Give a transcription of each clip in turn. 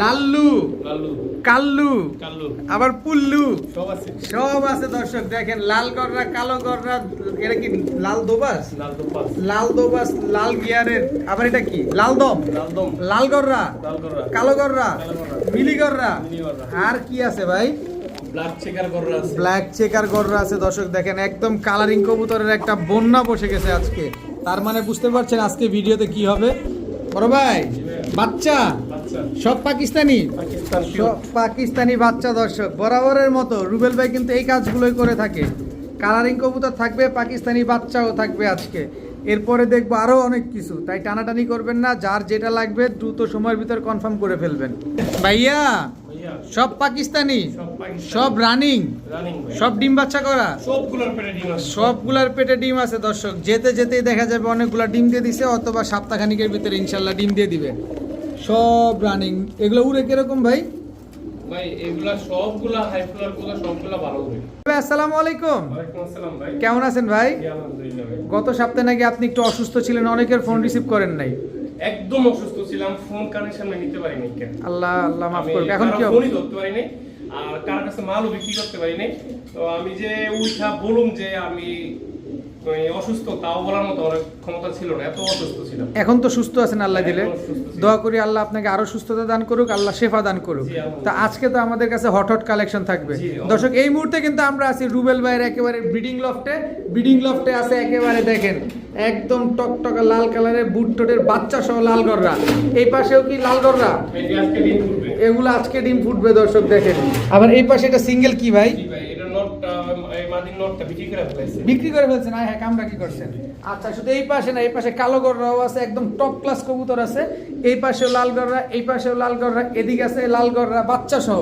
লাল্লু কাল্লু আবার পুল্লু। সব আছে। দর্শক দেখেন লাল গররা কালো গররা এটা কি লাল দোবাস? লাল দোবাস। লাল গিয়ারের আবার এটা কি? লাল দম। লাল গররা কালো গররা মিলি গররা। আর কি আছে ভাই? ব্ল্যাক চেকার করা ব্ল্যাক চেকার গররা আছে দর্শক দেখেন একদম কালারিং কবুতরের একটা বন্যা বসে গেছে আজকে। তার মানে বুঝতে পারছেন আজকে ভিডিওতে কি হবে? বড় ভাই বাচ্চা সব পাকিস্তানি? সব পাকিস্তানি বাচ্চা দর্শক। বরাবরের মতো রুবেল ভাই কিন্তু এই কাজগুলোই করে থাকে। কালারিং কবুতর থাকবে পাকিস্তানি বাচ্চাও থাকবে আজকে। এরপরে দেখব আরও অনেক কিছু। তাই টানাটানি করবেন না যার যেটা লাগবে দ্রুত সময়ের ভিতর কনফার্ম করে ফেলবেন। ভাইয়া সব পাকিস্তানি সব রানিং সব ডিম বাচ্চা করা। সবগুলোর পেটে ডিম আছে। দর্শক। যেতে যেতেই দেখা যাবে অনেকগুলা ডিম দিয়ে দিছে অথবা সপ্তাহখানিকের ভিতরে ইনশাল্লাহ ডিম দিয়ে দিবে। সব রানিং এগুলো উড়ে কীরকম ভাই? কেমন আছেন ভাই? গত সপ্তাহে নাকি আপনি একটু অসুস্থ ছিলেন অনেকের ফোন রিসিভ করেন নাই। একদম অসুস্থ ছিলাম ফোন কানের সামনে নিতে পারিনি কেন? আল্লাহ আল্লাহ মাফ করবে। এখন কি ফোনই ধরতে পারিনি আর কার কাছে মালও বিক্রি করতে পারিনি। তো আমি যে উঠা বলুম যে আমি অসুস্থ তাও বলার মতো অনেক ক্ষমতা ছিল না এত অসুস্থ ছিলাম। এখন তো সুস্থ আছেন আল্লাহ দিলে। দোয়া করি আল্লাহ আপনাকে আরও সুস্থতা দান করুক আল্লাহ শেফা দান করুক। তা আজকে তো আমাদের কাছে হট হট কালেকশন থাকবে। দর্শক এই মুহূর্তে কিন্তু আমরা আছি রুবেল ভাইয়ের একেবারে ব্রিডিং লফটে ব্রিডিং লফটে আছে একেবারে দেখেন একদম টকটকা লাল কালারের বুট টোটের বাচ্চা সহ লাল গররা। এই পাশেও কি লাল গররা? এই যে আজকে দিন ফুটবে। এগুলো আজকে ডিম ফুটবে দর্শক দেখেন। আবার এই পাশে এটা সিঙ্গেল কি ভাই জি ভাই এটা নটটা এই মাদির নটটা বিক্রি করে ফেলাইছে। বিক্রি করে ফেলছেন হ্যাঁ কামরা কামটা কি করছেন? আচ্ছা শুধু এই পাশে না এই পাশে কালো গররাও আছে একদম টপ ক্লাস কবুতর আছে। এই পাশেও লাল গররা এই পাশেও লাল গররা এদিকে আছে লাল গররা বাচ্চা সহ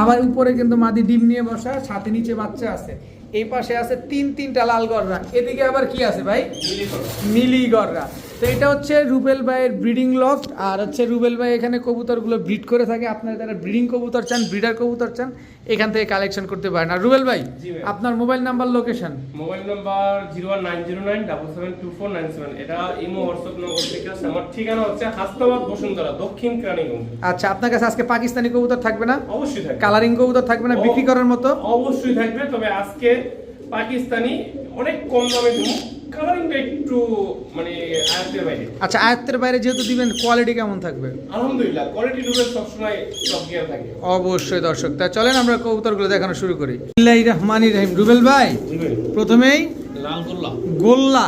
আবার উপরে কিন্তু মাদি ডিম নিয়ে বসা ছাতে নিচে বাচ্চা আছে। এই পাশে আছে তিন তিনটা লাল গররা। এদিকে আবার কি আছে ভাই? মিলি করো মিলি গররা। তো এটা হচ্ছে রুবেল ভাইয়ের ব্রিডিং লফট আর হচ্ছে রুবেল ভাই এখানে কবুতরগুলো ব্রিড করে থাকে। আপনারা যারা ব্রিডিং কবুতর চান ব্রিডার কবুতর চান এখান থেকে কালেকশন করতে পারেন। আর রুবেল ভাই আপনার mobile number location mobile number zero one nine zero nine double seven two four nine seven. এটা ইমো হোয়াটসঅ্যাপ নম্বর থেকে আছে। আমার ঠিকানা হচ্ছে হাসনাবাদ বসুন্ধরা দক্ষিণ কেরানীগঞ্জ। আচ্ছা আপনার কাছে আজকে পাকিস্তানি কবুতর থাকবে না? অবশ্যই থাকবে। কালারিং কবুতর থাকবে না বিক্রি করার মতো? অবশ্যই থাকবে তবে আজকে পাকিস্তানি অনেক কম দামে দিব। কালারিংটা একটু মানে আয়াতের বাইরে। আচ্ছা আয়ত্তের বাইরে যেহেতু দিবেন কোয়ালিটি কেমন থাকবে? আলহামদুলিল্লাহ কোয়ালিটি রুবেল সবসময় টপ গিয়ার থাকে। অবশ্যই দর্শক তা চলেন আমরা কবুতরগুলো দেখানো শুরু করি। বিসমিল্লাহির রহমানির রহিম। রুবেল ভাই প্রথমেই লাল গোল্লা। গোল্লা।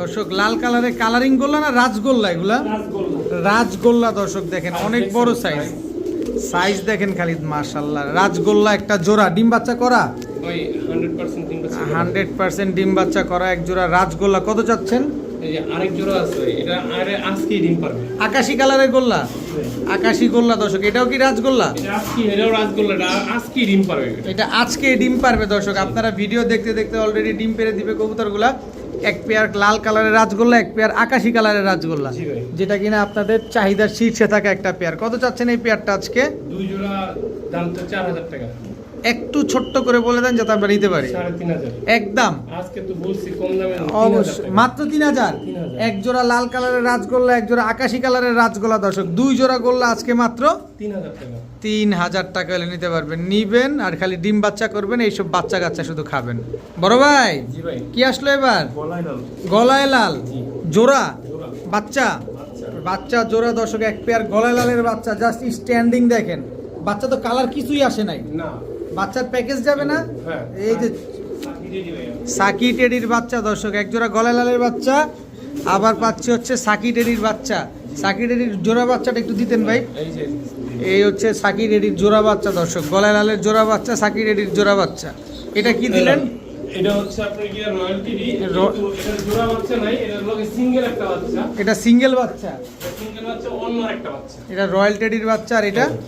দর্শক লাল কালারের কালারিং গোল্লা না রাজগোল্লা এগুলা? রাজগোল্লা দর্শক দেখেন অনেক বড় সাইজ সাইজ দেখেন খালি মাশাল্লাহ রাজগোল্লা একটা জোড়া। ডিম বাচ্চা করা? হান্ড্রেড পার্সেন্ট ডিম বাচ্চা করা। এক জোড়া রাজগোল্লা কত চাচ্ছেন? আরেক জোড়া আছে এটা আরে আজকেই ডিম পারবে। আকাশি কালারের গোল্লা? আকাশি গোল্লা দর্শক এটাও কি রাজগোল্লা? আজকে এটাও ডিম পারবে এটা। আজকে ডিম পারবে দর্শক আপনারা ভিডিও দেখতে দেখতে অলরেডি ডিম পেরে দিবে কবুতরগুলা। এক পেয়ার লাল কালারের রাজগোল্লা এক পেয়ার আকাশি কালারের রাজগোল্লা যেটা কিনা আপনাদের চাহিদার শীর্ষে থাকা একটা পেয়ার। কত চাচ্ছেন এই পেয়ারটা আজকে? দুই জোড়া দাম তো চার হাজার টাকা। একটু ছোট্ট করে বলে দেন যাতে আমরা নিতে পারি। একদম। আজকে তো বলছি কম দামে অবশ্যই মাত্র তিন হাজার? এক জোড়া লাল কালারের রাজগোল্লা এক জোড়া আকাশি কালারের রাজগোল্লা দর্শক। দুই জোড়া গোল্লা আজকে মাত্র তিন হাজার টাকা। হলে নিতে পারবেন। নিবেন আর খালি ডিম বাচ্চা করবেন এইসব বাচ্চা কাচ্চা শুধু খাবেন। বড় ভাই কি আসলো এবার? গলায় লাল। জোড়া? বাচ্চা। বাচ্চা জোড়া দর্শক এক পেয়ার গলায় লালের বাচ্চা। জাস্ট স্ট্যান্ডিং দেখেন। বাচ্চা তো কালার কিছুই আসে নাই। না। বাচ্চার প্যাকেজ যাবে না? হ্যাঁ। এই যে সাকি টেডির বাচ্চা দর্শক এক জোড়া গলায় লালের বাচ্চা। আবার পাচ্ছি হচ্ছে সাকি টেডির বাচ্চা। সাকি টেডির জোড়া বাচ্চাটা একটু দিতেন ভাই। এই হচ্ছে সাকি রেডির জোড়া বাচ্চা দর্শক গলায় লালের জোড়া বাচ্চা সাকি রেডির জোড়া বাচ্চা। এটা কি দিলেন? এটা হচ্ছে আপনার কি রয়্যালটি ডি র- কিন্তু এটা জোড়া বাচ্চা নাই এটা লগে সিঙ্গেল একটা বাচ্চা। এটা সিঙ্গেল বাচ্চা। সিঙ্গেল বাচ্চা অন্য একটা বাচ্চা। এটা রয়্যাল টেডির বাচ্চা আর এটা? হলো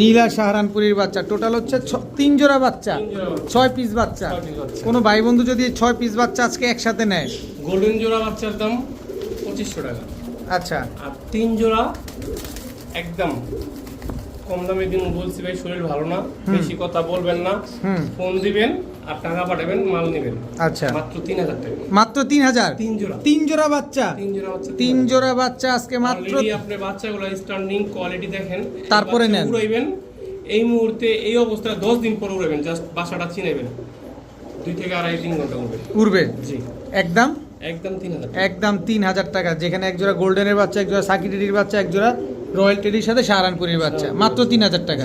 নীলা সাহারানপুরির বাচ্চা। টোটাল হচ্ছে তিন জোড়া বাচ্চা। ছয় পিস বাচ্চা। কোনো ভাই বন্ধু যদি ছয় পিস বাচ্চা আজকে একসাথে নেয়? গোল্ডেন জোড়া বাচ্চার দাম পঁচিশশো টাকা। আচ্ছা। আর তিন জোড়া একদম কম দামে দিন বলছি ভাই শরীর ভালো না বেশি কথা বলবেন না। ফোন দিবেন আর টাকা পাঠাবেন মাল নেবেন। আচ্ছা। মাত্র তিন হাজার টাকা। মাত্র তিন হাজার? তিন জোড়া। তিন জোড়া বাচ্চা? তিন জোড়া হচ্ছে তিন জোড়া বাচ্চা আজকে মাত্র আপনি বাচ্চাগুলো স্ট্যান্ডিং কোয়ালিটি দেখেন। তারপরে নেন। উড়াইবেন। এই মুহূর্তে এই অবস্থায় দশ দিন পর উড়াবেন জাস্ট বাসাটা চিনাইবেন দুই থেকে আড়াই তিন ঘণ্টা উড়বে। উড়বে? জি। একদম? একদম তিন হাজার টাকা। যেখানে একজোড়া গোল্ডেনের বাচ্চা এক জোড়া সাকিটির বাচ্চা এক জোড়া রয়্যাল টেডির সাথে সাহারানপুরের বাচ্চা। মাত্র তিন হাজার টাকা।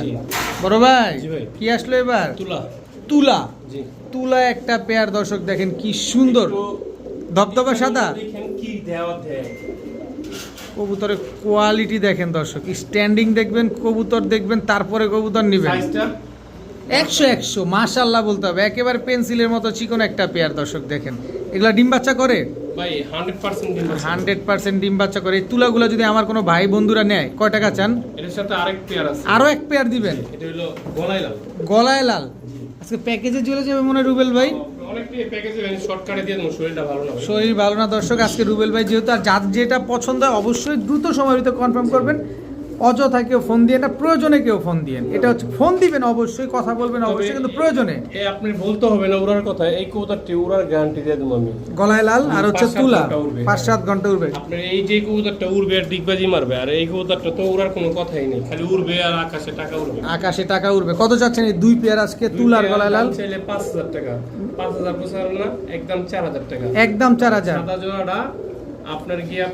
বড় ভাই। কি আসলো এবার? তুলা। তুলা। তুলা একটা পেয়ার দর্শক দেখেন কি সুন্দর। ধবধবা সাদা? কবুতরের কোয়ালিটি দেখেন দর্শক। স্ট্যান্ডিং দেখবেন কবুতর দেখবেন তারপরে কবুতর নিবেন। একশো একশো মাশাল্লাহ বলতে হবে। একেবারে পেন্সিলের মতো চিকন একটা পেয়ার দর্শক দেখেন। এগুলা ডিম বাচ্চা করে? হান্ড্রেড পার্সেন্ট ডিম বাচ্চা করে। এই তুলাগুলো যদি আমার কোনো ভাই বন্ধুরা নেয় কয় টাকা চান? আরও এক পেয়ার দিবেন। গলায় লাল। আজকে প্যাকেজে চলে যাবে মনে রুবেল ভাই। শরীর ভালো না দর্শক আজকে রুবেল ভাই যেহেতু আর যার যেটা পছন্দ হয় অবশ্যই দ্রুত সময়ের ভিতরে কনফার্ম করবেন অযথা কেউ ফোন দিয়ে না প্রয়োজনে কেউ ফোন দিয়েন এটা হচ্ছে ফোন দিবেন অবশ্যই কথা বলবেন অবশ্যই কিন্তু প্রয়োজনে। এ আপনি বলতে হবে না উড়ার কথা এই কবুতরটি উড়ার গ্যারান্টি দিয়ে দেবো আমি। গলায় লাল আর হচ্ছে তুলা। পাঁচ সাত ঘণ্টা উঠবে আপনার এই যে কবুতরটা উড়বে আর ডিগবাজি মারবে আর এই কবুতরটা তো উড়ার কোনো কথাই নেই খালি উড়বে আর আকাশে টাকা উড়বে। আকাশে টাকা উঠবে কত চাচ্ছেন এই দুই পেয়ার আজকে তুলার গলায় লাল? চাইলে পাঁচ হাজার টাকা। পাঁচ হাজার পোষাল না একদম চার হাজার টাকা। একদম চার হাজার। সাদা জোড়াটা আপনার গিয়া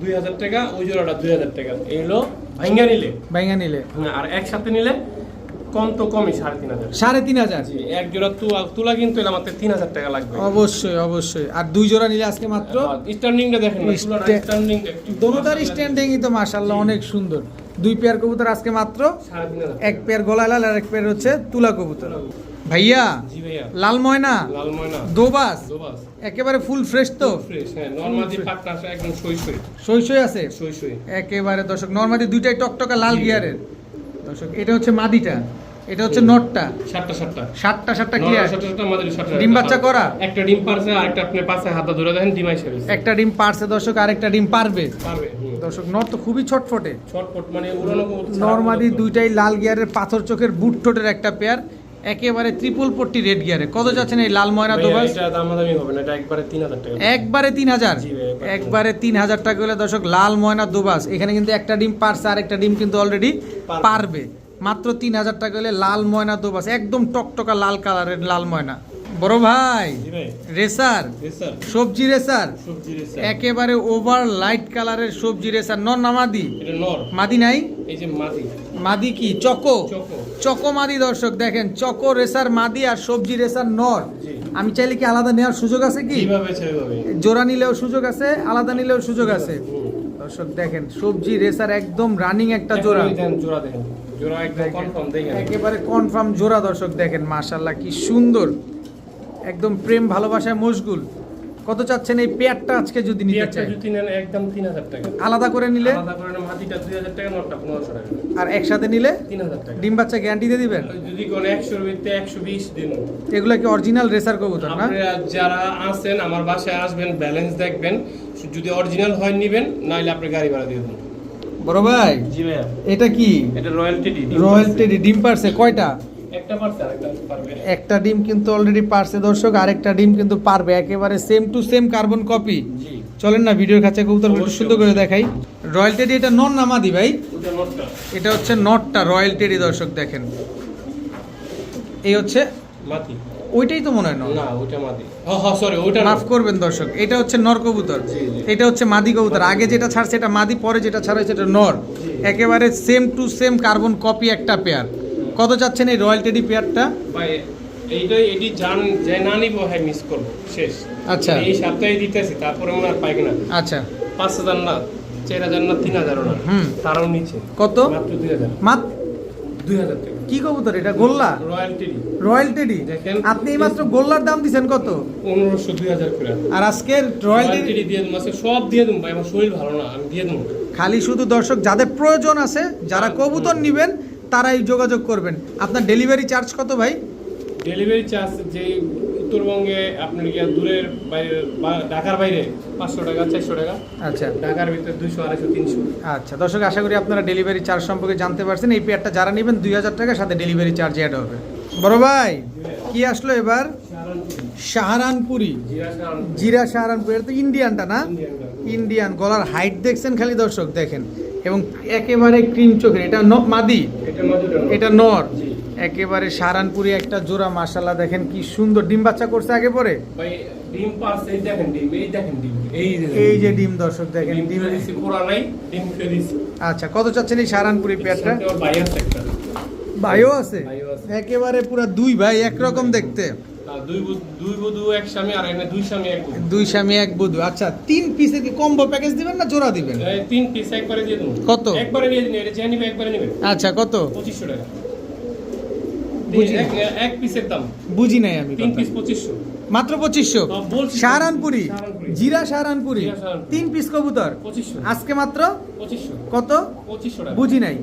দুই হাজার টাকা ওই জোড়াটা দুই হাজার টাকা। এই হলো ভাঙ্গা নিলে? বাইঙ্গা নিলে। হ্যাঁ, আর একসাথে নিলে কম তো কমই সাড়ে তিন হাজার। সাড়ে তিন হাজার? জি এক জোড়া তুলা তুলা কিন্তু এলে আমাদের তিন হাজার টাকা লাগবে। অবশ্যই অবশ্যই। আর দুই জোড়া নিলে আজকে মাত্র? স্ট্যান্ডিংটা দেখেন স্ট্যান্ডিংটা দোনোটার স্ট্যান্ডিংই তো মাশাল্লাহ অনেক সুন্দর। দুই পেয়ার কবুতর আজকে মাত্র? এক পেয়ার গলায় লাল আর এক পেয়ার হচ্ছে তুলা কবুতর। ভাইয়া ভাইয়া। লাল ময়না? লাল ময়না। দোবাস? দোবাস। একেবারে ফুল ফ্রেশ তো? হ্যাঁ আছে একেবারে দর্শক নর্মালি দুইটাই টকটকা লাল গিয়ারের। দর্শক এটা হচ্ছে মাদিটা এটা হচ্ছে নটটা। সাতটা সাতটা। সাতটা সাতটা সাতটা ডিম বাচ্চা করা? একটা ডিম পারছে আরেকটা আপনি পাশে হাতে ধরে দেখেন ডিম আইসে একটা ডিম পারছে দর্শক আরেকটা ডিম পারবে। পারবে দর্শক নট তো খুবই ছটফটে। ছটফট মানে উড়ানো কবুতর। দুইটাই লাল গিয়ারের পাথর চোখের বুট ঠোঁটের একটা পেয়ার একেবারে ত্রিপল পট্টি রেড গিয়ারে কত যাচ্ছেন এই লাল ময়না তো দোবাস এটা দামাদামি হবে না এটা একবারে তিন হাজার টাকা একবারে তিন হাজার? টাকা হলে দর্শক লাল ময়না দুবাস। এখানে কিন্তু একটা ডিম পারছে আর একটা ডিম কিন্তু অলরেডি পারবে। পারবে। মাত্র তিন হাজার টাকা হলে লাল ময়না দুবাস একদম টকটকা লাল কালারের লাল ময়না বড় ভাই রেসার সবজি রেসার। একেবারে ওভার লাইট কালারের সবজি রেসার। নর না মাদি? মাদি নাই? মাদি। কি? চকো? চকো। মাদি দর্শক দেখেন চকো রেসার মাদি আর সবজি রেসার নর। আমি চাইলে কি আলাদা নেওয়ার সুযোগ আছে কি? জোড়া নিলেও সুযোগ আছে আলাদা নিলেও সুযোগ আছে। দর্শক দেখেন সবজি রেসার একদম রানিং একটা জোড়া। জোড়া দেখেন। একেবারে কনফার্ম জোড়া দর্শক দেখেন মাশাল্লাহ কি সুন্দর। একদম প্রেম ভালোবাসায় মশগুল। কত চাচ্ছেন এই পেয়ারটা আজকে যদি নিতে পেয়ারটা চাই? যদি নেন একদম তিন হাজার টাকা। আলাদা করে নিলে? আলাদা করে নেন মাটিটা দুই হাজার টাকা নটটা পনেরোশো টাকা। আর একসাথে নিলে? তিন হাজার টাকা। ডিম বাচ্চা গ্যারান্টি দিয়ে দিবেন? যদি কোনো একশোর ভিত্তি একশো বিশ দিন। এগুলো কি অরিজিনাল রেসার কবুতর না? আপনারা যারা আছেন আমার বাসায় আসবেন ব্যালেন্স দেখবেন। যদি অরিজিনাল হয় নিবেন নাইলে আপনি গাড়ি ভাড়া দিয়ে দেবেন বড় ভাই জি ভাইয়া। এটা কি? এটা রয়্যালটি ডি রয়্যালটি ডিম পারছে কয়টা? একটা পারছে আরেকটা পারবে। একটা ডিম কিন্তু অলরেডি পারছে দর্শক আরেকটা ডিম কিন্তু পারবে। একেবারে same to same carbon copy জি। চলেন না ভিডিওর কাছে কবুতর একটু সুন্দর করে দেখাই। রয়্যাল টেডি এটা নন নামাদি ভাই? এটা হচ্ছে নটটা রয়্যাল টেডি দর্শক দেখেন। এই হচ্ছে মাটি ওইটাই তো মনে হয় না হ্যাঁ হ্যাঁ সরি ওটা মাফ করবেন দর্শক। এটা হচ্ছে নর কবুতর। এটা হচ্ছে মাদি কবুতর। আগে যেটা ছাড়ছে এটা মাদি পরে যেটা ছাড়া হয়েছে এটা নর। একেবারে same to same carbon copy একটা পেয়ার কত চাচ্ছেন এই রয়্যাল টেডি পেয়ারটা? ভাই এইটাই এটি জান যে না নিব হ্যাঁ মিস করব। শেষ। আচ্ছা। এই সপ্তাহে দিতেছি তারপরে আর পাইবে না। আচ্ছা। পাঁচ হাজার না চার হাজার না তিন হাজারও না। হুম। তারও নিচে। কত? মাত্র দুই হাজার। মাত দুই হাজার টাকা। কি কবুতর এটা? গোল্লা? Royalty royal teddy? দেখেন। আপনি এইমাত্র গোল্লার দাম দিছেন কত? পনেরোশো দুই হাজার করে। আর আজকের রয়্যাল টেডি দিয়ে দেবো আজকে সব দিয়ে দেবো ভাই আমার শরীর ভালো না আমি দিয়ে দেবো। খালি শুধু দর্শক যাদের প্রয়োজন আছে যারা কবুতর নিবেন তারাই যোগাযোগ করবেন। আপনার ডেলিভারি চার্জ কত ভাই? ডেলিভারি চার্জ যে উত্তরবঙ্গে আপনার গিয়া দূরের বাইরে ঢাকার বাইরে পাঁচশো টাকা চারশো টাকা। আচ্ছা। ঢাকার ভিতরে দুইশো আড়াইশো তিনশো। আচ্ছা দর্শক আশা করি আপনারা ডেলিভারি চার্জ সম্পর্কে জানতে পারছেন। এই পেয়ারটা যারা নেবেন দুই হাজার টাকার সাথে ডেলিভারি চার্জ অ্যাড হবে। বড় ভাই কি আসলো এবার? সাহারানপুরি। জিরা সাহারানপুরি। এটা তো ইন্ডিয়ানটা না। ইন্ডিয়ান গলার হাইট দেখছেন খালি দর্শক দেখেন। এবং একেবারে ক্রিম চোখের এটা মাদি? এটা নর। একেবারে সাহারানপুরি একটা জোড়া মাসাল্লাহ দেখেন কি সুন্দর। ডিম বাচ্চা করছে আগে পরে? এই যে ডিম দর্শক দেখেন ডিম আচ্ছা কত চাচ্ছেন এই সাহারানপুরি পেয়ারটা ভাইও আছে। একেবারে পুরো দুই ভাই একরকম দেখতে। দুই স্বামী এক বধূ। আচ্ছা তিন পিসের কি কম্বো প্যাকেজ দিবেন না জোড়া দিবেন? তিন পিস একবারে দিয়ে দেবো। কত? একবারে নিয়ে দিন এটা নিবে একবারে নিবে। আচ্ছা কত? পঁচিশশো টাকা। বুঝি। এক- এক পিসের দাম। বুঝি নাই আমি তিন পিস পঁচিশশো। মাত্র পঁচিশশো? হ্যাঁ। সাহারানপুরি। জিরা সাহারানপুরি? তিন পিস কবুতর? আজকে মাত্র? পঁচিশশো। কত? বুঝি নাই।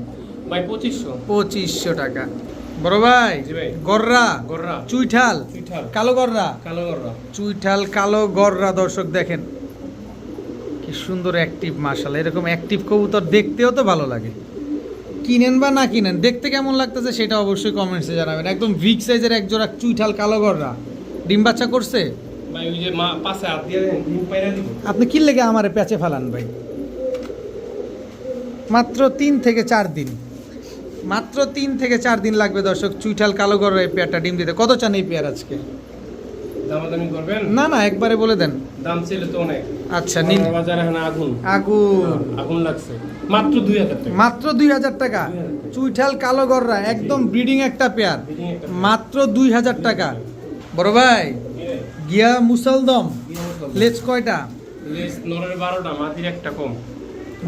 পঁচিশশো। পঁচিশশো টাকা। বড় ভাই গররা গররা। চুইঠাল চুইঠাল। কালো গররা। কালো গররা। চুইঠাল কালো গররা দর্শক দেখেন। কি সুন্দর অ্যাক্টিভ মার্শাল এরকম অ্যাক্টিভ কবুতর দেখতেও তো ভালো লাগে। কিনেন বা না কিনেন দেখতে কেমন লাগতেছে সেটা অবশ্যই কমেন্টসে জানাবেন। একদম ভিক সাইজের এক জোড়া চুইঠাল কালো গররা। ডিম বাচ্চা করছে? ভাই ওই যে মা পাশে হাত দিয়ে ডিম পাইরা দিব। আপনি কি লেগে আমারে প্যাচে ফালান ভাই? মাত্র তিন থেকে চার দিন। মাত্র তিন থেকে চার দিন লাগবে দর্শক চুইঠাল কালো গররা এই পেয়ারটা ডিম দিতে। কত চান এই পেয়ার আজকে? দামাদামি করবেন? না না একবারে বলে দেন। দাম ছিল তো অনেক। আচ্ছা নিন। আমার বাজারে এখন আগুন। আগুন। আগুন লাগছে। মাত্র দুই হাজার টাকা। মাত্র দুই হাজার টাকা। চুইঠাল কালো গররা একদম ব্রিডিং একটা পেয়ার। মাত্র দুই হাজার টাকা। বড় ভাই গিয়া মুসলদম। লেজ কয়টা? নরের বারোটা মাটির একটা কম।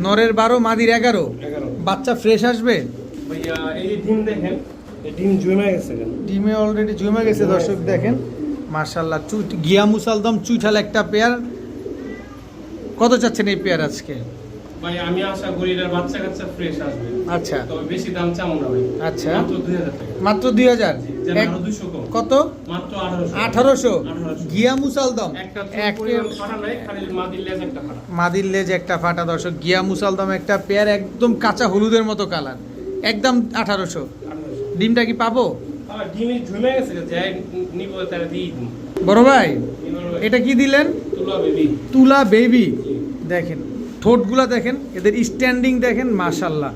নরের বারো মাদির এগারো। এগারো। বাচ্চা ফ্রেশ আসবে? ভাইয়া এই ডিম দেখেন ডিম জমে গেছে ডিমে অলরেডি জমে গেছে দর্শক দেখেন। মার্শাল্লাহ গিয়া মুসালদম চুইঠাল একটা পেয়ার। কত চাচ্ছেন এই পেয়ার আজকে? ভাই আমি আশা করি এটার বাচ্চা কাচ্চা ফ্রেশ আসবে। আচ্ছা। তবে বেশি দাম চামো না ভাই। আচ্ছা। মাত্র টাকা। কম। কত? মাত্র আঠারোশো। আঠারোশো? 1800 গিয়া মুসালদম? একটা ফাটা নাই খালি মাটির লেজ একটা ফাটা। মাদির লেজ একটা ফাটা দর্শক। গিয়া মুসালদম একটা পেয়ার একদম কাঁচা হলুদের মতো কালার একদম আঠারোশো। ডিমটা কি পাবো? দিন বড় ভাই এটা কি দিলেন? তুলা বেবি। দেখেন ঠোঁটগুলা দেখেন এদের স্ট্যান্ডিং দেখেন মাশাল্লাহ।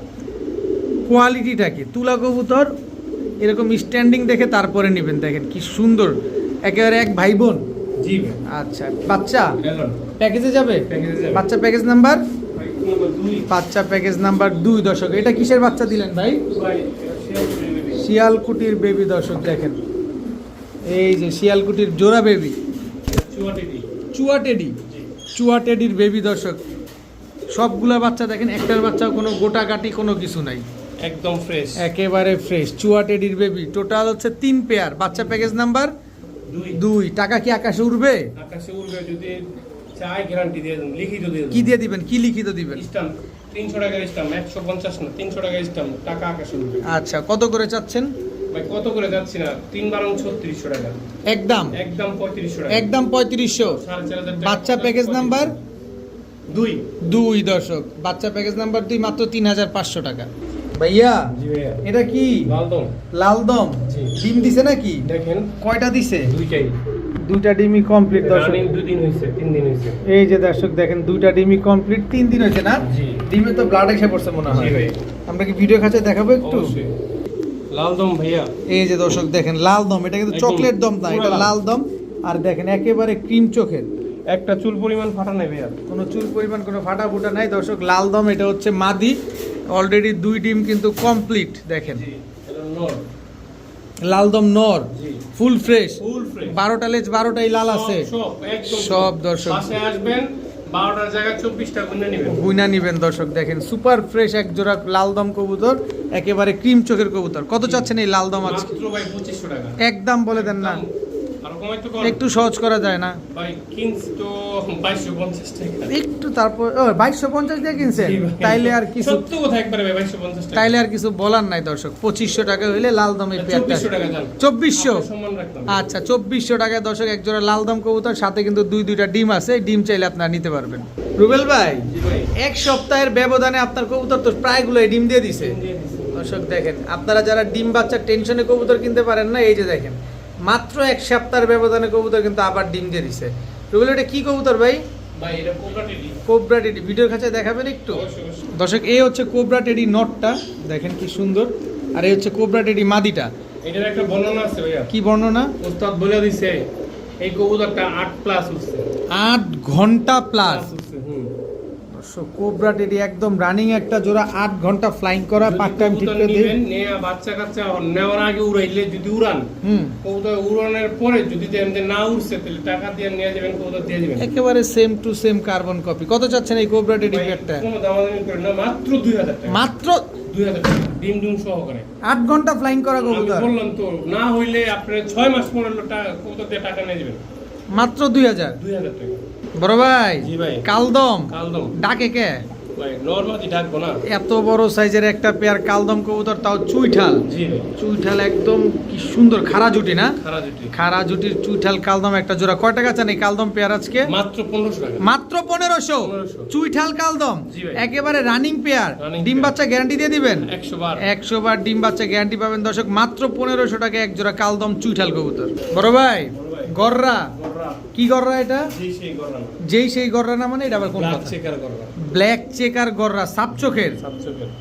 কোয়ালিটিটা কি? তুলা কবুতর এরকম স্ট্যান্ডিং দেখে তারপরে নেবেন দেখেন কি সুন্দর। একেবারে এক ভাই বোন। জি আচ্ছা বাচ্চা? প্যাকেজে যাবে? প্যাকেজে বাচ্চা প্যাকেজ নাম্বার বাচ্চা প্যাকেজ নাম্বার দুই দশক। এটা কিসের বাচ্চা দিলেন ভাই? শিয়ালকুটির বেবি দর্শক দেখেন। এই যে শিয়ালকুটির জোড়া বেবি চুয়াটি দি চুয়া টেডি। চুয়া টেডির বেবি দর্শক সবগুলা বাচ্চা দেখেন একটার বাচ্চা কোনো গোটা কাটি কোনো কিছু নাই। একদম ফ্রেশ একেবারে ফ্রেশ চুয়া টেডির বেবি টোটাল হচ্ছে তিন পেয়ার বাচ্চা প্যাকেজ নাম্বার দুই। টাকা কি আকাশে উঠবে আকাশে উড়বে যদি চাই গ্যারান্টি দিয়ে দেন লিখিত দিয়ে কি দিয়ে দিবেন? কি লিখিত দিবেন? স্টাম্প তিনশো টাকা স্টাম্প একশো পঞ্চাশ না তিনশো টাকা স্টাম্প টাকা আকাশে উঠবে আচ্ছা কত করে চাচ্ছেন? ভাই কত করে যাচ্ছি না? তিন বারং ছত্রিশশো টাকা। একদম। একদম পঁয়ত্রিশশো টাকা। একদম পঁয়ত্রিশশো। বাচ্চা প্যাকেজ নাম্বার দুই। দুই দর্শক। বাচ্চা প্যাকেজ নাম্বার দুই মাত্র তিন হাজার পাঁচশো টাকা। ভাইয়া এটা কি? লালদম। লাল দম জি। ডিম দিছে নাকি? দেখেন। কয়টা দিছে? দুইটাই। দুইটা ডিমই কমপ্লিট দর্শক। দুই দিন হয়েছে তিন দিন হয়েছে এই যে দর্শক দেখেন দুইটা ডিমই কমপ্লিট তিন দিন হয়েছে না? জি। ডিমে তো ব্লাড এসে পড়ছে মনে হয়। আমরা কি ভিডিও খাঁচে দেখাবো একটু? অবশ্যই। লালদম ভাইয়া। এই যে দর্শক দেখেন লাল দম এটা কিন্তু চকলেট দম না এটা লাল। লাল দম। আর দেখেন একেবারে ক্রিম চোখের। একটা চুল পরিমাণ ফাটা নাই ভাইয়া। কোনো চুল পরিমাণ কোনো ফাটা ফুটা নাই। দর্শক লাল দম এটা হচ্ছে মাদি। অলরেডি দুই ডিম কিন্তু কমপ্লিট দেখেন। এটা নর ফুল ফ্রেশ ফুল ফ্রেশ। বারোটা লেজ বারোটাই লাল আছে। সব দর্শক। আসবেন বারোটার জায়গায় চব্বিশটা গুণে নেবেন। বুইনা নিবেন দর্শক দেখেন সুপার ফ্রেশ এক জোড়া লালদম কবুতর একেবারে ক্রিম চোখের কবুতর। কত চাচ্ছেন এই লালদম আজকে? একদম বলে দেন না। একটু সহজ করা যায় না। একটু তারপর ও বাইশশো পঞ্চাশ দিয়ে কিনছেন তাইলে আর কিছু তাইলে আর কিছু বলার নাই দর্শক। পঁচিশশো টাকা হইলে লাল দমের পেয়ারটা চব্বিশশো আচ্ছা চব্বিশশো টাকায় দর্শক এক জোড়া লাল দম কবুতর সাথে কিন্তু দুই দুইটা ডিম আছে। ডিম চাইলে আপনারা নিতে পারবেন। রুবেল ভাই এক সপ্তাহের ব্যবধানে আপনার কবুতর তো প্রায়গুলো ডিম দিয়ে দিছে। দর্শক দেখেন আপনারা যারা ডিম বাচ্চার টেনশনে কবুতর কিনতে পারেন না এই যে দেখেন মাত্র এক সপ্তাহের ব্যবধানে কবুতর কিন্তু আবার ডিম দিয়ে দিছে। রুবেল এটা কি কবুতর ভাই? Cobra teddy. ভিডিওর কাছে দেখাবেন একটু। দর্শক এই হচ্ছে কোবরা টেডি নটটা। দেখেন কি সুন্দর। আর এই হচ্ছে কোবরা টেডি মাদিটা। এটার একটা বর্ণনা আছে ভাইয়া। কি বর্ণনা? ওস্তাদ বলে দিছে এই কবুতরটা আট প্লাস উঠছে। ঘণ্টা প্লাস। দর্শক কোবরা টেডি একদম রানিং একটা জোড়া আট ঘণ্টা ফ্লাইং করা পার্ট টাইম ঠিক করে দিয়ে নিবেন, নিয়ে বাচ্চা কাচ্চা নেওয়ার আগে উড়াইলে যদি উড়ান হুম। কবুতর উড়ানোর পরে যদি দেখেন না উঠছে তাহলে টাকা দিয়ে নিয়ে যাবেন কবুতর দিয়ে দিবেন একেবারে same to same carbon copy কত চাচ্ছেন এই কোবরা টেডি ভাই, প্যাডটা কোনো দামাদামি করেন না মাত্র দুই হাজার টাকা। মাত্র? দুই হাজার টাকা ডিম ডিম সহকারে। আট ঘণ্টা ফ্লাইং করা কবুতর? বললাম তো না হইলে আপনার ছয় মাস পরে টাকা কবুতর দিয়ে টাকা নিয়ে যাবেন। মাত্র দুই হাজার? দুই হাজার টাকা। বড় ভাই কালদম। ডাকে কে? এত বড় সাইজের একটা পেয়ার কালদম কবুতর তাও চুইঠাল। চুইঠাল একদম কি সুন্দর খাড়া জুটি না? খাড়া জুটির চুইঠাল কালদম একটা জোড়া। কয় টাকা চান এই কালদম পেয়ার আজকে? মাত্র পনেরোশো মাত্র পনেরোশো? চুইঠাল কালদম? একেবারে রানিং পেয়ার ডিম বাচ্চা গ্যারান্টি দিয়ে দিবেন? একশো বার। ডিম বাচ্চা গ্যারান্টি পাবেন। দর্শক মাত্র পনেরোশো টাকা এক জোড়া কালদম চুইঠাল কবুতর। বড় ভাই। গররা। কি গররা এটা? যেই সেই গররা না। মানে এটা আবার কোন ব্ল্যাক চেকার গররা সাপ চোখের?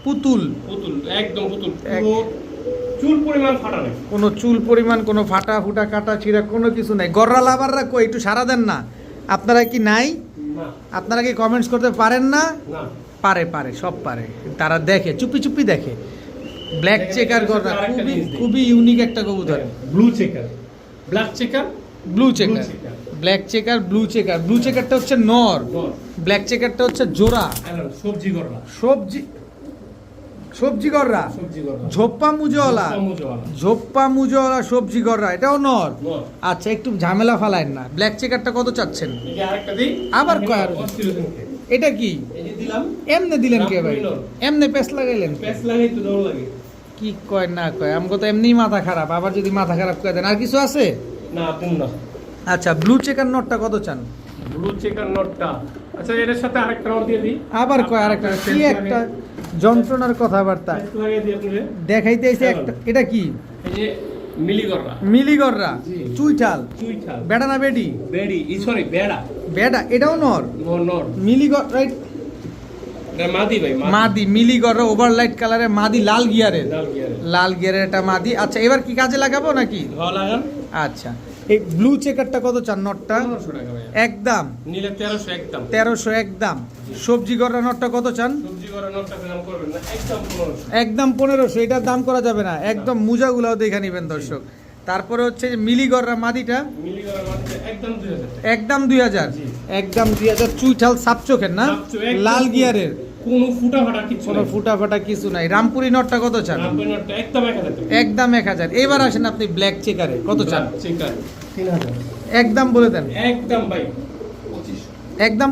পুতুল। পুতুল একদম পুতুল। চুল পরিমাণ ফাটা নেই। কোনো চুল পরিমাণ কোনো ফাটা ফুটা কাটা ছিঁড়া কোনো কিছু নাই। গররা লাভাররা কই? একটু সারা দেন না। আপনারা কি নাই? আপনারা কি কমেন্টস করতে পারেন না? পারে পারে সব পারে। তারা দেখে চুপি চুপি দেখে। ব্ল্যাক চেকার গররা খুবই খুবই ইউনিক একটা কবুতর। Blue checker black checker blue checker black checker blue checker blue চেকারটা হচ্ছে নর। ব্ল্যাক চেকারটা হচ্ছে জোড়া। সবজি গররা। সবজি সবজি গররা? ঝোপ্পা মুজওয়ালা ঝোপ্পা মুজওয়ালা সবজি গররা। এটাও নর। আচ্ছা একটু ঝামেলা ফালায়েন না। ব্ল্যাক চেকারটা কত চাচ্ছেন? আবার কয়। এটা কি? এমনে দিলেন কে ভাই? এমনে পেস লাগাইলেন প্যাচ লাগাই তো লাগে। কি কয় না কয়? আমাকে তো এমনি মাথা খারাপ। আবার যদি মাথা খারাপ করে দেন। আর কিছু আছে? না আপনি না আচ্ছা ব্লু চেকার নটটা কত চান? ব্লু চেকার নটটা আচ্ছা এটার সাথে আরেকটা নট দিয়ে দিই। আবার কয় আরেকটা? কি একটা যন্ত্রণার কথাবার্তা? দেখাইতে এসে একটা এটা কি? এই যে মিলি মিলিগররা চুইঠাল। চুইঠাল। বেটা না বেটি বেড়ি। ই সরি বেড়া। এটাও নর? নর। নর মিলিগর রাইট মাদি ভাই মাদি। মাদি ওভারলাইট মাদি লাল গিয়ারের লাল গিয়ারের একটা মাদি। আচ্ছা এবার কি কাজে লাগাবো নাকি? লাগান। আচ্ছা। এই ব্লু চেকারটা কত চান নটটা? একদম। নিলে তেরোশো একদম। তেরোশো একদম। সবজি গড়া নটটা কত চান? একদম পনেরোশো। এটার দাম করা যাবে না। একদম মুজাগুলাও দেখে নেবেন দর্শক। তারপরে হচ্ছে যে মিলি গড়রা মাদিটা। একদম দুই হাজার একদম দুই হাজার। জি। একদম দুই হাজার। চুইঠাল সাপচোখের না? লাল গিয়ারের। কোনো ফুটা ফাটা কিছু কোনো নাই। ফুটা ফাটা কিছু নাই। রামপুরি নটটা কত চান? রামপুরি নটটা একদম এক হাজার টাকা। একদম এক হাজার। এবার আসেন আপনি ব্ল্যাক চেকারে। কত চান? চেকার। একদম বলে দেন। একদম ভাই। একদম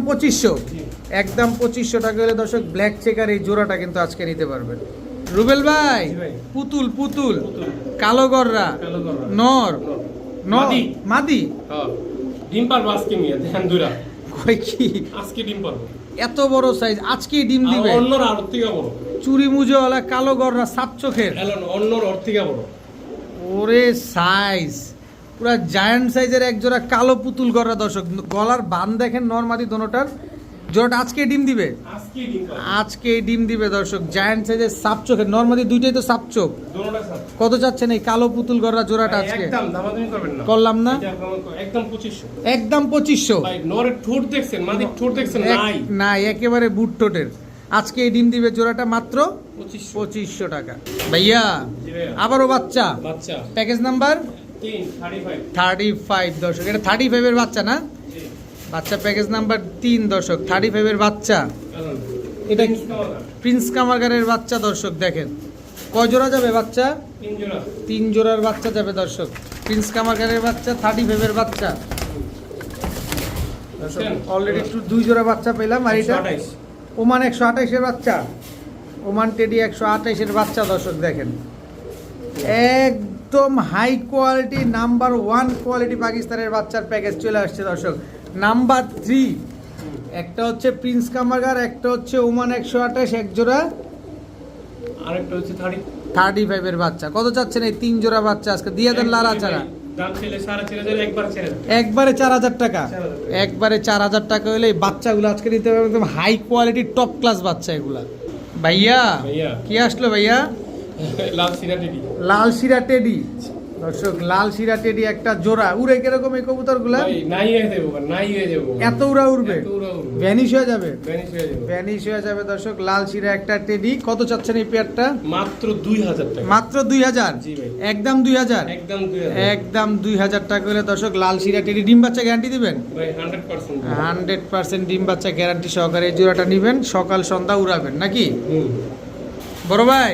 টাকা হলে দর্শক ব্ল্যাক চেকার এই জোড়াটা কিন্তু আজকে নিতে পারবেন। রুবেল ভাই পুতুল পুতুল। কালো গররা। নর। মাদি। মাদি? হ্যাঁ। ডিম পারব আজকে মিয়া ধ্যান দুরা কই কি? আজকে ডিম পারব। এত বড় সাইজ আজকে ডিম দিবে। অন্যর আর থেকে বড়। চুরি মুজোওয়ালা কালো গররা সাত চোখের। অন্যর থেকে বড়। ওরে সাইজ পুরা জায়ান্ট সাইজের এক জোড়া কালো পুতুল গররা দর্শক। গলার বান দেখেন নর্মাদি দোনোটার। জোড়াটা আজকে ডিম দিবে? আজকে ডিম পারব আজকে ডিম দিবে দর্শক জায়ান্ট সাইজের সাপ চোখের। নর্মাদি দুইটাই তো সাপ চোখ। কত চাচ্ছেন এই কালো পুতুল গররা জোড়াটা আজকে? একদম দামাদামি করবেন না। করলাম না? একদম- পঁচিশশো। একদম পঁচিশশো? ঠোঁট দেখছেন মাদির ঠোঁট দেখছেন? নাই। না একেবারে বুট টোটের আজকে এই ডিম দিবে জোড়াটা মাত্র পঁচিশশো। টাকা। ভাইয়া আবারও বাচ্চা? বাচ্চা। প্যাকেজ নাম্বার থার্টি ফাইভ দর্শক এটা থার্টি ফাইভের বাচ্চা না? বাচ্চা প্যাকেজ নাম্বার তিন দর্শক। থার্টি ফাইভের বাচ্চা। এটা প্রিন্স কামারগারের বাচ্চা দর্শক দেখেন। কয় জোড়া যাবে বাচ্চা? তিন জোড়ার বাচ্চা যাবে দর্শক। প্রিন্স কামারগারের বাচ্চা থার্টি ফাইভের বাচ্চা? অলরেডি একটু দুই জোড়া বাচ্চা পেলাম আর এটা? 128 ওমান একশো আঠাইশের বাচ্চা। ওমান টেডি একশো আঠাইশের বাচ্চা দর্শক দেখেন। একদম high quality number one quality পাকিস্তানের বাচ্চার প্যাকেজ চলে আসছে দর্শক। Number three. একটা হচ্ছে প্রিন্স কামারগার একটা হচ্ছে ওমান একশো আঠাশ এক জোড়া আরেকটা হচ্ছে থার্টি। থার্টি ফাইভের বাচ্চা। কত চাচ্ছেন এই তিন জোড়া বাচ্চা আজকে? দিয়ে দেন লারা ছাড়া। একবার চার হাজার। টাকা। একবারে চার হাজার টাকা হলে এই বাচ্চাগুলো আজকে নিতে হবে একদম হাই কোয়ালিটি টপ ক্লাস বাচ্চা এগুলা। ভাইয়া। কি আসলো ভাইয়া? লাল সিরা টিডি। লাল শিরা টেডি। দর্শক লাল শিরা টেডি একটা জোড়া। উড়ে কীরকম এই কবুতরগুলা? নাই হয়ে যাব নাই হয়ে যাব এত উড়া উড়বে। ভ্যানিশ হয়ে যাবে? হয়ে। ভ্যানিশ হয়ে যাবে দর্শক লাল শিরা একটা টেডি। কত চাচ্ছেন এই পেয়ারটা? মাত্র দুই হাজার টাকা। মাত্র দুই হাজার? জি ভাই। একদম দুই হাজার? একদম দুই হাজার। একদম টাকা হলে দর্শক লাল শিরা টেডি। ডিম বাচ্চা গ্যারান্টি দিবেন? ভাই হান্ড্রেড পার্সেন্ট পার্সেন্ট ডিম বাচ্চা গ্যারান্টি সহকারে এই জোড়াটা নিবেন। সকাল সন্ধ্যা উড়াবেন নাকি? বড় ভাই।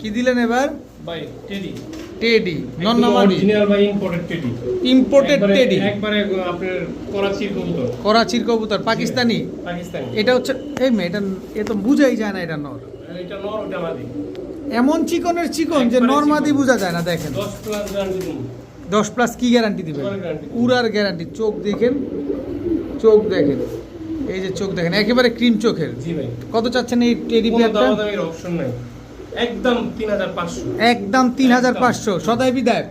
কি দিলেন এবার? ভাই টেডি। টেডি নন নামাদি original imported teddy imported teddy একবারে আপনার করাচির কবুতর। করাচির কবুতর পাকিস্তানি? পাকিস্তানি। এটা হচ্ছে এই মেয়ে এটা এ তো বুঝাই যায় না এটা নর। এটা নর ওটা মাদি। এমন চিকনের চিকন যে নর্মাদি বোঝা যায় না দেখেন। দশ প্লাস গ্যারান্টি প্লাস কি গ্যারান্টি দিবেন? উড়ার। গ্যারান্টি চোখ দেখেন চোখ দেখেন। এই যে চোখ দেখেন একেবারে ক্রিম চোখের। জি ভাই। কত চাচ্ছেন এই টেডি পেয়ারটা অপশন নাই। একদম তিন হাজার পাঁচশো। একদম তিন হাজার পাঁচশো। সদাই বিদায়।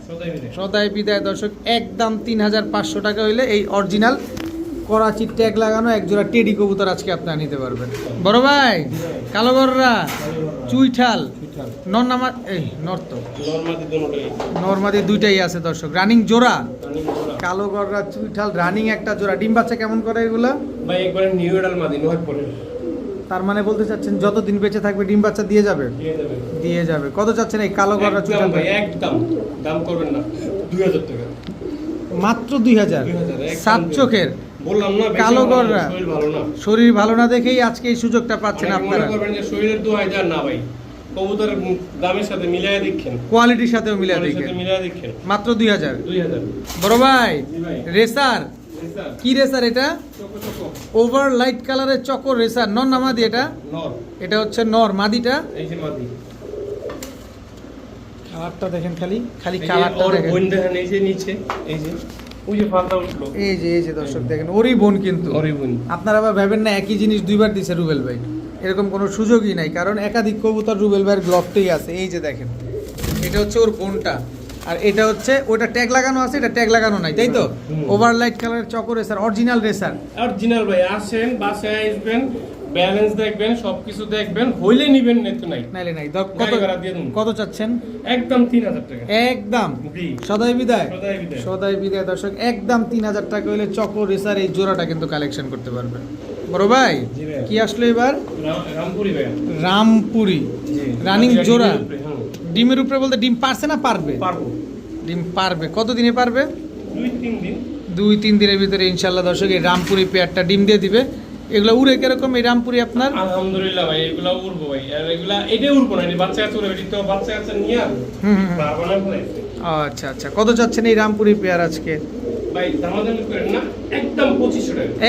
সদাই বিদায়। দর্শক। একদম তিন হাজার পাঁচশো টাকা হইলে এই অরিজিনাল করাচির ট্যাগ লাগানো এক জোড়া টেডি কবুতর আজকে আপনারা নিতে পারবেন। বড় ভাই কালো গররা চুইঠাল নর নামা এই নর নর্মাদি দুইটাই আছে দর্শক। রানিং জোড়া। কালো গররা চুইঠাল রানিং একটা জোড়া। ডিম বাচ্চা কেমন করে এগুলা? ভাই একবারে নিউ এডাল মাদি নয় পরে তার মানে বলতে চাচ্ছেন যতদিন বেঁচে থাকবে ডিম বাচ্চা দিয়ে যাবে? দিয়ে যাবে। কত চাচ্ছেন এই কালো গররা একদম একদম। দাম করবেন না। দুই হাজার টাকা। মাত্র দুই হাজার? 2000 সাত চোখের। বললাম না কালো গররা। শরীর ভালো না। শরীর ভালো না দেখেই আজকে এই সুযোগটা পাচ্ছেন অনেকে মনে আপনারা। করবেন যে শরীরের দু হাজার না ভাই। কবুতরের দামের সাথে মিলিয়ে দেখেন কোয়ালিটির সাথেও মিলে দামের দেখে দেখেন মাত্র দুই হাজার। দুই হাজার। বড় ভাই। রেসার কি রেসার এটা? ওভার লাইট কালারের চকর রেসার। নর নামাদি এটা? এটা হচ্ছে নর। মাদিটা? মাদি। কালারটা দেখেন খালি। খালি কালারটা দেখেন। এই যে নিচে এই যে। এই এই দর্শক দেখেন ওরই বোন কিন্তু। আপনারা আবার ভাবেন না একই জিনিস দুইবার দিছে রুবেল ভাই। এরকম কোনো সুযোগই নাই কারণ একাধিক কবুতর রুবেল ভাইয়ের গ্লভটাই আছে। এই যে দেখেন এটা হচ্ছে ওর বোনটা। আর এটা হচ্ছে ওটা ট্যাগ লাগানো আছে এটা ট্যাগ লাগানো নাই তাই তো? হুম। ওভার লাইট কালারের চকর রেসার অরিজিনাল রেসার অরিজিনাল ভাই আসেন বাসায় আসবেন ব্যালেন্স দেখবেন সবকিছু দেখবেন হইলে নিবেন না তো নাই। নাইলে নাই। কত। কত চাচ্ছেন? একদম তিন হাজার টাকা। একদম। সদাই বিদায়। সদাই বিদায়। সদাই বিদায় দর্শক একদম তিন হাজার টাকা হলে চকর রেসার এই জোড়াটা কিন্তু কালেকশন করতে পারবেন। বড় ভাই। কি আসলো এবার? রামপুরি ভাই রামপুরি। জি। রানিং জোড়া। ডিমের উপরে, হ্যাঁ। ডিমের উপরে বলতে ডিম পারছে না পারবে? পারব। ডিম পারবে? কত দিনে পারবে? দুই তিন দিনের ভিতরে ইনশাল্লাহ দর্শক এই রামপুরি পেয়ারটা ডিম দিয়ে দিবে। এগুলো উড়ে কীরকম এই রামপুরি আপনার? আলহামদুলিল্লাহ ভাই এগুলা উড়বো ভাই। আর এগুলা এটাই উড়বো না বাচ্চা কাচ্চা উড়বে তো বাচ্চা কাচ্চা নিয়ে হুম, হুম, হুম। পারব না বলে। আচ্ছা আচ্ছা। কত চাচ্ছেন এই রামপুরি পেয়ার আজকে?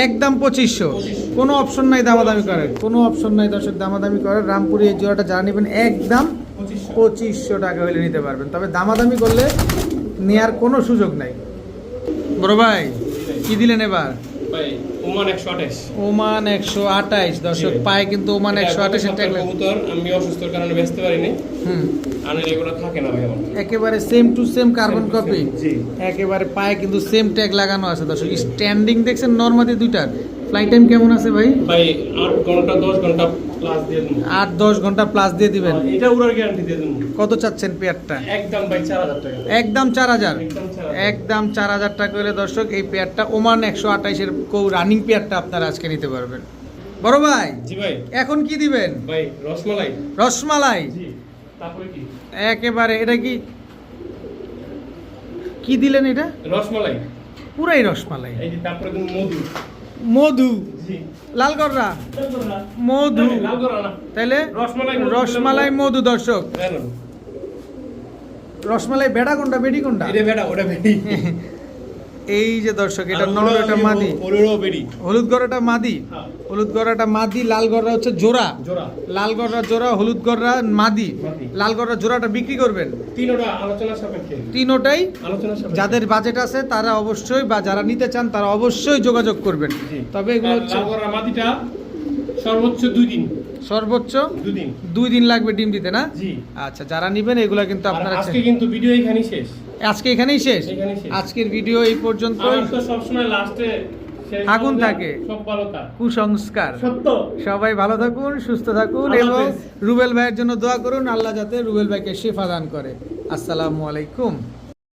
একদম পঁচিশশো। কোনো অপশন নাই দামাদামি করার। কোনো অপশন নাই দর্শক দামাদামি করার। রামপুরি এই জোড়াটা যা নেবেন একদম পঁচিশশো। পঁচিশশো টাকা হলে নিতে পারবেন। তবে দামাদামি করলে নেয়ার কোনো সুযোগ নাই। বড় ভাই কি দিলেন এবার? ভাই ওমান একশো আঠাশ। আঠাইশ দর্শক জি। পায়ে কিন্তু ওমান একশো আমি অসুস্থর কারণে পারিনি। হুম। না একেবারে same to same carbon copy একেবারে পায়ে কিন্তু সেম ট্যাগ লাগানো আছে দর্শক। স্ট্যান্ডিং দেখছেন নর্মালি দুইটার। ফ্লাইট টাইম কেমন আছে ভাই? ভাই আট ঘণ্টা দশ ঘণ্টা আট দশ ঘণ্টা প্লাস দিয়ে দিবেন। এটা উড়ার গ্যারান্টি দিয়ে দেবো। কত চাচ্ছেন পেয়ারটা একদম ভাই চার হাজার টাকা। একদম চার হাজার? একদম চার টাকা হলে দর্শক এই পেয়ারটা ওমান একশো আঠাইশের কৌ রানিং পেয়ারটা আপনারা আজকে নিতে পারবেন। বড় ভাই জি ভাই। এখন কি দিবেন? ভাই রসমালাই। রসমালাই। জি তারপরে কি? একেবারে এটা কি? কি দিলেন এটা? রসমালাই। পুরাই রসমালাই। এই যে তারপরে মধু। মধু। লাল লালগড়রা? মধু। না। তাইলে রসমালাই মধু। দর্শক। জানেন রসমালাই বেড়া কোনটা বেডি কোনটা? এটা ওটা বেডি। এই যে দর্শক এটা নর এটা মাদি। হলুদ গড়াটা মাদি। হ্যাঁ। হলুদ গড়াটা মাদি লাল গড়া হচ্ছে জোড়া। জোড়া। লাল গড়া জোড়া হলুদ গড়া মাদি। লাল জোড়াটা বিক্রি করবেন? তিনোটাই আলোচনা যাদের বাজেট আছে তারা অবশ্যই বা যারা নিতে চান তারা অবশ্যই যোগাযোগ করবেন। তবে এগুলো হচ্ছে মাটিটা সর্বোচ্চ দুই দিন। সর্বোচ্চ দুই দিন। দুই দিন লাগবে ডিম দিতে না? আচ্ছা যারা নিবেন এগুলো কিন্তু আপনারা আজকে কিন্তু ভিডিও এখানেই শেষ। আজকে এখানেই শেষ? আজকের ভিডিও এই পর্যন্ত সবসময় লাস্টে আগুন থাকে। কুসংস্কার। সত্য। সবাই ভালো থাকুন সুস্থ থাকুন এবং রুবেল ভাইয়ের জন্য দোয়া করুন আল্লাহ যাতে রুবেল ভাইকে শেফা দান করে। আসসালামু আলাইকুম।